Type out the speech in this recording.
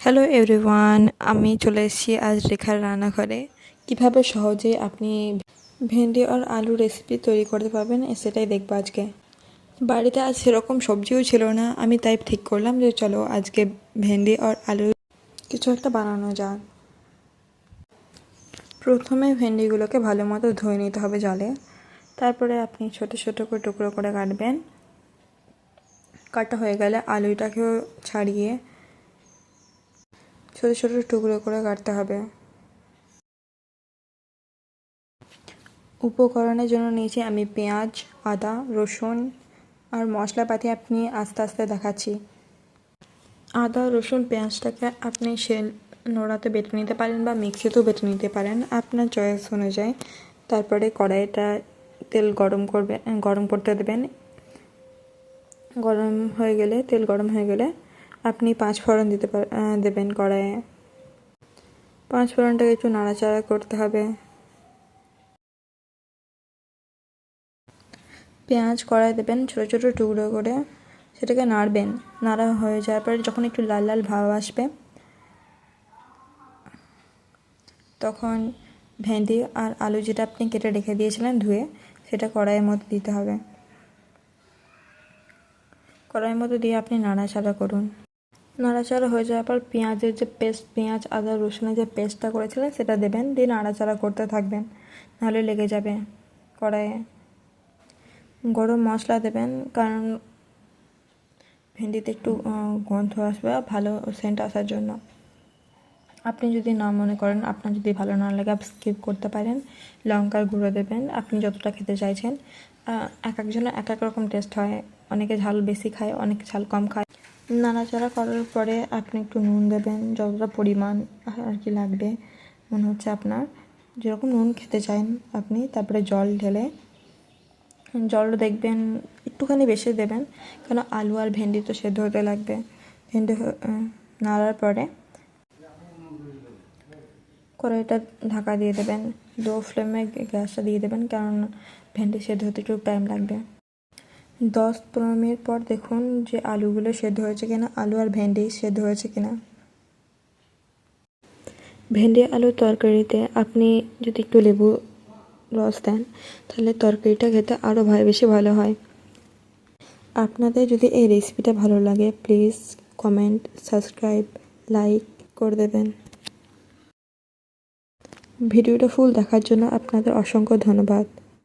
Hello everyone আমি চলে এসেছি আজ রেখার রান্নাঘরে। কীভাবে সহজেই আপনি ভেন্ডি আর আলু রেসিপি তৈরি করতে পারবেন, সেটাই দেখব আজকে। বাড়িতে আজ সেরকম সবজিও ছিল না, আমি তাই ঠিক করলাম যে চলো আজকে ভেন্ডি আর আলু কিছু একটা বানানো যাক। প্রথমে ভেন্ডিগুলোকে ভালো মতো ধুয়ে নিতে হবে জলে। তারপরে আপনি ছোট ছোট করে টুকরো করে কাটবেন। কাটা হয়ে গেলে আলুটাকেও ছাড়িয়ে ছোটো ছোটো টুকরো করে কাটতে হবে। উপকরণের জন্য নিয়েছি আমি পেঁয়াজ, আদা, রসুন আর মশলাপাতি আপনি আস্তে আস্তে দেখাচ্ছি। আদা, রসুন, পেঁয়াজটাকে আপনি সেল নোড়াতে বেটে নিতে পারেন বা মিক্সিতেও বেটে নিতে পারেন। আপনার চয়েস অনুযায়ী। তারপরে কড়াইটা তেল গরম করবে, গরম করতে দেবেন। গরম হয়ে গেলে, তেল গরম হয়ে গেলে আপনি পাঁচ ফোড়ন দিতে দেবেন কড়াইয়ে। পাঁচ ফোড়নটাকে একটু নাড়াচাড়া করতে হবে। পেঁয়াজ কড়াই দেবেন ছোটো ছোটো টুকরো করে। সেটাকে নাড়বেন। নাড়া হয়ে যাওয়ার পরে যখন একটু লাল লাল ভাব আসবে, তখন ভেন্ডি আর আলু যেটা আপনি কেটে রেখে দিয়েছিলেন ধুয়ে, সেটা কড়াইয়ের মধ্যে দিতে হবে। কড়াইয়ের মধ্যে দিয়ে আপনি নাড়াচাড়া করুন। নাড়াচাড়া হয়ে যাওয়ার পর পেঁয়াজের যে পেস্ট পেঁয়াজ, আদা, রসুনের যে পেস্টটা করেছিলেন, সেটা দেবেন, দিয়ে নাড়াচাড়া করতে থাকবেন। নাহলে লেগে যাবে কড়াইয়ে। গরম মশলা দেবেন, কারণ ভেন্ডিতে একটু গন্ধ আসবে ভালো সেন্ট আসার জন্য। আপনি যদি না মনে করেন, আপনার যদি ভালো না লাগে স্কিপ করতে পারেন। লঙ্কার গুঁড়ো দেবেন, আপনি যতটা খেতে চাইছেন। এক একজনের এক এক রকম টেস্ট হয়। অনেকে ঝাল বেশি খায়, অনেকে ঝাল কম খায়। নাড়াচাড়া করার পরে আপনি একটু নুন দেবেন, যতটা পরিমাণ আর কি লাগবে মনে হচ্ছে আপনার। যেরকম নুন খেতে চান আপনি, তারপরে জল ঢেলে, জল দেখবেন একটুখানি বেশি দেবেন, কেন আলু আর ভেন্ডি তো সেদ্ধ হতে লাগবে। ভেন্ডি নাড়ার পরে কড়াইটা ঢাকা দিয়ে দেবেন, লো ফ্লেমে গ্যাসটা দিয়ে দেবেন, কারণ ভেন্ডি সেদ্ধ হতে একটু টাইম লাগবে। দশ পনেরো মিনিট পর দেখুন যে আলুগুলো সেদ্ধ হয়েছে কিনা, আলু আর ভেন্ডি সেদ্ধ হয়েছে কিনা। ভেন্ডি আলুর তরকারিতে আপনি যদি একটু লেবু রস দেন, তাহলে তরকারিটা খেতে আরও বেশি ভালো হয়। আপনাদের যদি এই রেসিপিটা ভালো লাগে, প্লিজ কমেন্ট, সাবস্ক্রাইব, লাইক করে দেবেন। ভিডিওটা ফুল দেখার জন্য আপনাদের অসংখ্য ধন্যবাদ।